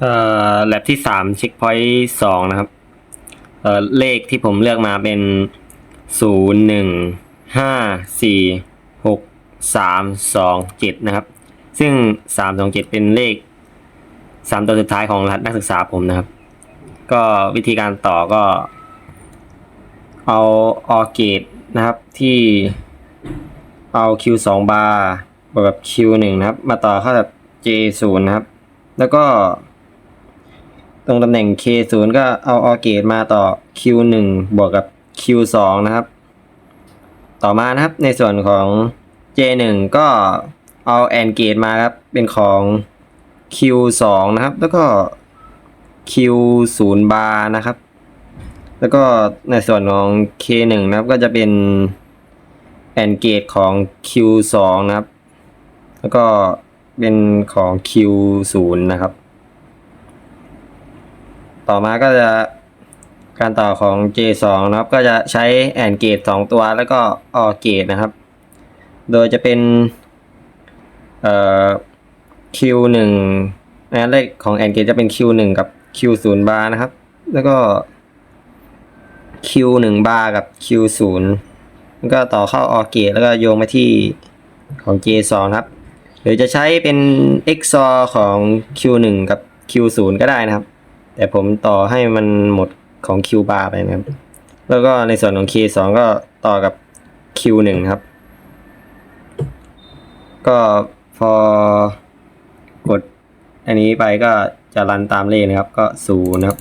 เอ่อแลบที่สามเช็คพอยต์สองนะครับ เอ่อเลขที่ผมเลือกมาเป็นศูนย์หนึ่งห้าสี่หกสามสองเจ็ดนะครับ ซึ่งสามสองเจ็ดเป็นเลขสามตัวสุดท้ายของรหัสนักศึกษาผมนะครับ ก็วิธีการต่อก็ เอาออเกตนะครับที่เอา Q 2 bar บวกกับ Q 1 นะครับ มาต่อเข้ากับ J 0 นะครับ แล้วก็ ตรงตำแหน่ง K 0 ก็เอาออเกตมาต่อ Q 1 บวกกับ Q 2 นะครับ ต่อมานะครับในส่วนของ J 1 ก็เอาแอนเกตมาครับ เป็นของ Q 2 นะครับ แล้วก็ Q 0 bar นะครับ แล้วก็ในส่วนของ K1 นะครับก็จะเป็นแอนเกตของ Q2 นะครับ แล้วก็เป็นของ Q0 นะครับ ต่อมาก็จะการต่อของ J2 นะครับ ก็จะใช้แอนเกต2ตัวแล้วก็ออเกตนะครับ โดยจะเป็นเอ่อ Q1 นะเลขของแอนเกตจะเป็น Q1 กับ Q0 บาร์นะครับ แล้วก็ Q หนึ่งบาร์กับ Q ศูนย์แล้วก็ต่อเข้าออเกตแล้วก็โยงมาที่ของ J สองครับ หรือจะใช้เป็น XOR ของ Q หนึ่งกับ Q ศูนย์ก็ได้นะครับ แต่ผมต่อให้มันหมดของ Q บาร์ไปนะครับ แล้วก็ในส่วนของ K สองก็ต่อกับ Q หนึ่งครับ ก็พอกดอันนี้ไปก็จะรันตามเลขนะครับ ก็ศูนย์นะครับ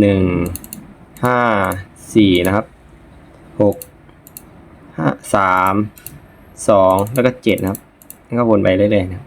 หนึ่งห้าสี่นะครับหกห้าสามสองแล้วก็เจ็ดนะครับแล้วก็วนไปเรื่อยๆนะครับ